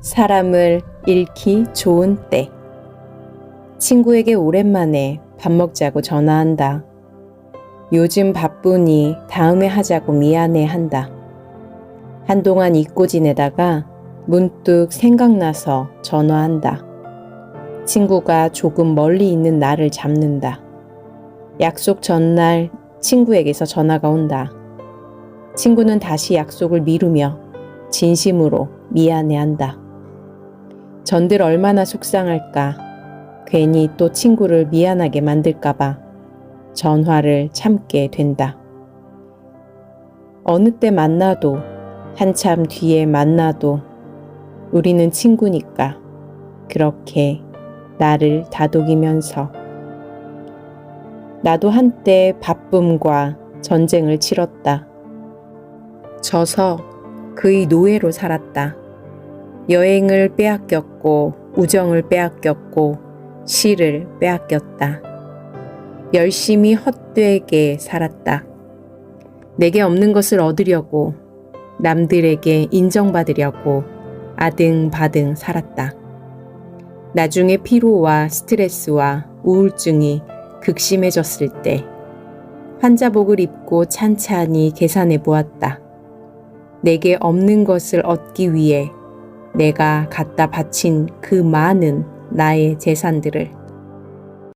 사람을 잃기 좋은 때. 친구에게 오랜만에 밥 먹자고 전화한다. 요즘 바쁘니 다음에 하자고 미안해 한다. 한동안 잊고 지내다가 문득 생각나서 전화한다. 친구가 조금 멀리 있는 나를 잡는다. 약속 전날 친구에게서 전화가 온다. 친구는 다시 약속을 미루며 진심으로 미안해 한다. 전들 얼마나 속상할까. 괜히 또 친구를 미안하게 만들까봐 전화를 참게 된다. 어느 때 만나도 한참 뒤에 만나도 우리는 친구니까 그렇게 나를 다독이면서 나도 한때 바쁨과 전쟁을 치렀다. 져서 그의 노예로 살았다. 여행을 빼앗겼고 우정을 빼앗겼고 시를 빼앗겼다. 열심히 헛되게 살았다. 내게 없는 것을 얻으려고 남들에게 인정받으려고 아등바등 살았다. 나중에 피로와 스트레스와 우울증이 극심해졌을 때 환자복을 입고 찬찬히 계산해 보았다. 내게 없는 것을 얻기 위해 내가 갖다 바친 그 많은 나의 재산들을